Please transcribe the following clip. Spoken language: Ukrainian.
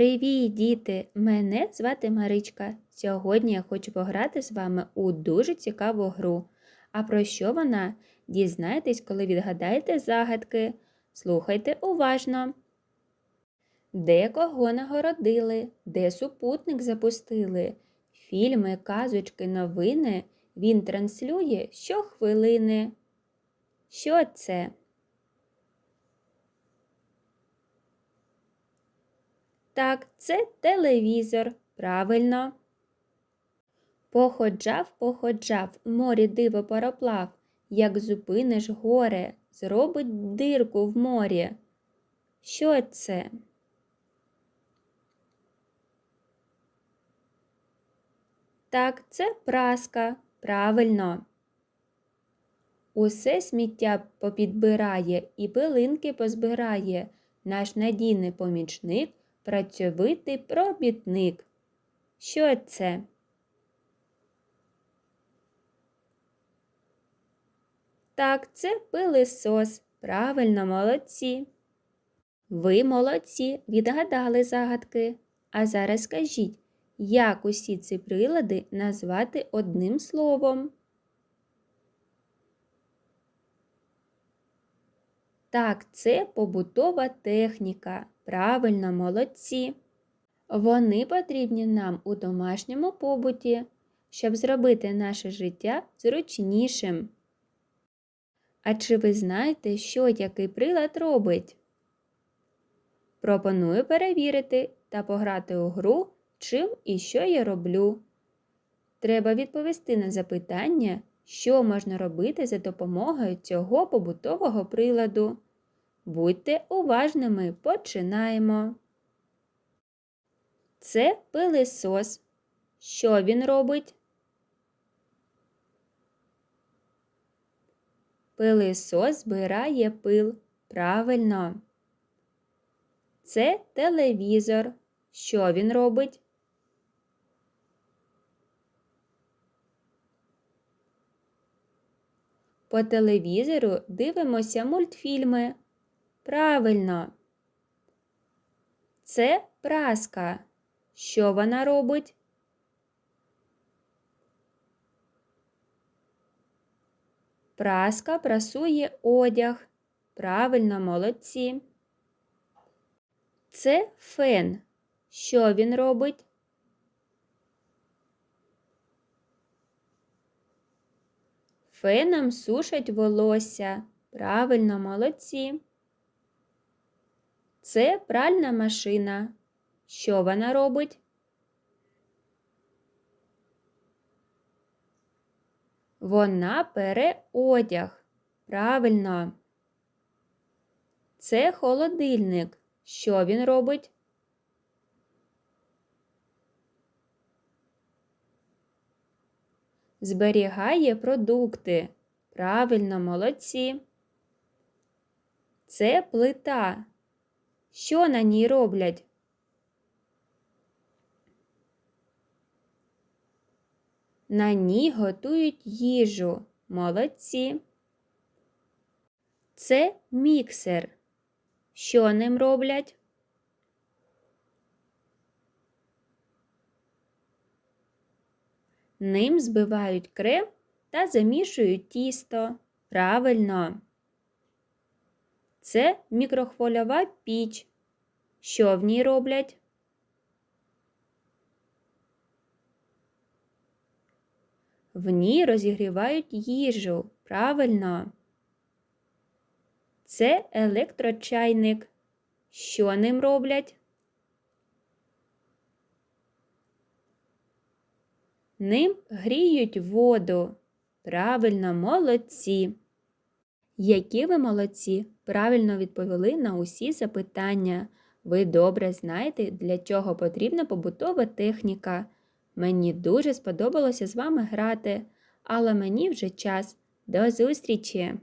Привіт, діти! Мене звати Маричка. Сьогодні я хочу пограти з вами у дуже цікаву гру. А про що вона? Дізнаєтесь, коли відгадаєте загадки. Слухайте уважно. Де кого нагородили, де супутник запустили? Фільми, казочки, новини він транслює щохвилини. Що це? Так, це телевізор. Правильно. Походжав, походжав, морі диво пароплав. Як зупиниш горе, зробить дирку в морі. Що це? Так, це праска. Правильно. Усе сміття попідбирає і пилинки позбирає. Наш надійний помічник працьовитий пробітник. Що це? Так, це пилисос. Правильно, молодці. Ви молодці, відгадали загадки. А зараз скажіть, як усі ці прилади назвати одним словом? Так, це побутова техніка. Правильно, молодці. Вони потрібні нам у домашньому побуті, щоб зробити наше життя зручнішим. А чи ви знаєте, що який прилад робить? Пропоную перевірити та пограти у гру, чим і що я роблю. Треба відповісти на запитання, що можна робити за допомогою цього побутового приладу. Будьте уважними, починаємо. Це пилисос. Що він робить? Пилисос збирає пил. Правильно. Це телевізор. Що він робить? По телевізору дивимося мультфільми. Правильно. Це праска. Що вона робить? Праска прасує одяг. Правильно, молодці. Це фен. Що він робить? Феном сушать волосся. Правильно, молодці. Це пральна машина. Що вона робить? Вона пере одяг. Правильно. Це холодильник. Що він робить? Зберігає продукти. Правильно, молодці. Це плита. Що на ній роблять? На ній готують їжу. Молодці. Це міксер. Що ним роблять? Ним збивають крем та замішують тісто. Правильно. Це мікрохвильова піч. Що в ній роблять? В ній розігрівають їжу. Правильно. Це електрочайник. Що ним роблять? Ним гріють воду. Правильно, молодці. Які ви молодці! Правильно відповіли на усі запитання. Ви добре знаєте, для чого потрібна побутова техніка. Мені дуже сподобалося з вами грати, але мені вже час. До зустрічі!